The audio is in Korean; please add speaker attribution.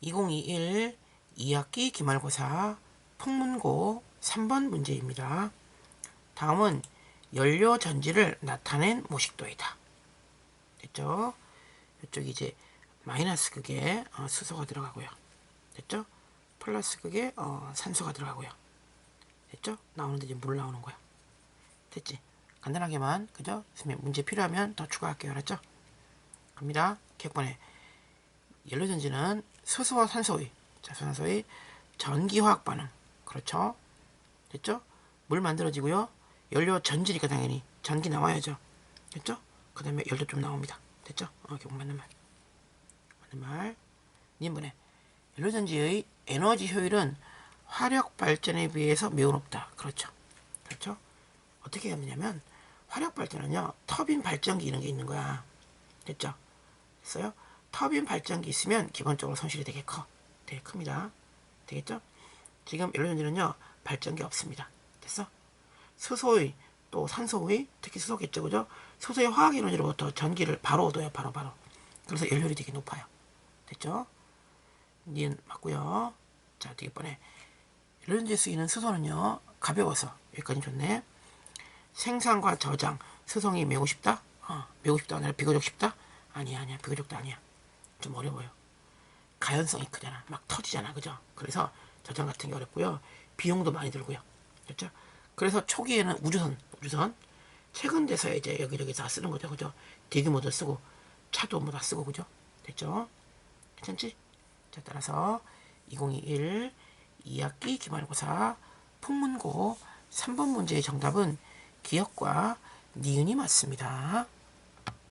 Speaker 1: 2021 2학기 기말고사 풍문고 3번 문제입니다. 다음은 연료 전지를 나타낸 모식도이다. 됐죠? 이쪽이 이제 마이너스 극에 어, 수소가 들어가고요. 됐죠? 플러스 극에 어, 산소가 들어가고요. 됐죠? 나오는데 이제 물 나오는 거야. 됐지? 간단하게만 그죠? 선생님 문제 필요하면 더 추가할게요. 알았죠? 갑니다. 객관에 연료전지는 수소와 산소의 자 산소의 전기화학 반응 그렇죠? 됐죠? 물 만들어지고요. 연료 전지니까 당연히 전기 나와야죠. 됐죠? 그 다음에 열도 좀 나옵니다. 됐죠? 어, 결국 맞는 말. 맞는 말. 님분의 연료 전지의 에너지 효율은 화력 발전에 비해서 매우 높다. 그렇죠. 그렇죠? 어떻게 하느냐면 화력 발전은요 터빈 발전기 이런 게 있는 거야. 됐죠? 됐어요? 터빈 발전기 있으면 기본적으로 손실이 되게 커. 되게 큽니다. 되겠죠? 지금 연료전지는요 발전기 없습니다. 됐어? 수소의 또 산소의 특히 수소겠죠, 그죠? 수소의 화학 에너지로부터 전기를 바로 얻어요, 바로 바로. 그래서 연료율이 되게 높아요. 됐죠? 니은 맞고요. 자, 되게 뻔해. 연료전지에 쓰이는 수소는요 가벼워서 여기까지 좋네. 생산과 저장 수송이 매우 쉽다? 어, 매우 쉽다 아니라 비교적 쉽다? 아니야 아니야 비교적도 아니야 좀 어려워요 가연성이 크잖아. 막 터지잖아. 그죠? 그래서 저장 같은 게 어렵고요. 비용도 많이 들고요. 그렇죠? 그래서 초기에는 우주선 우주선. 최근 돼서 이제 여기저기 다 쓰는 거죠. 그죠? 대규모도 쓰고 차도 뭐 다 쓰고 그죠? 됐죠? 괜찮지? 자 따라서 2021 2학기 기말고사 풍문고 3번 문제의 정답은 기억과 니은이 맞습니다.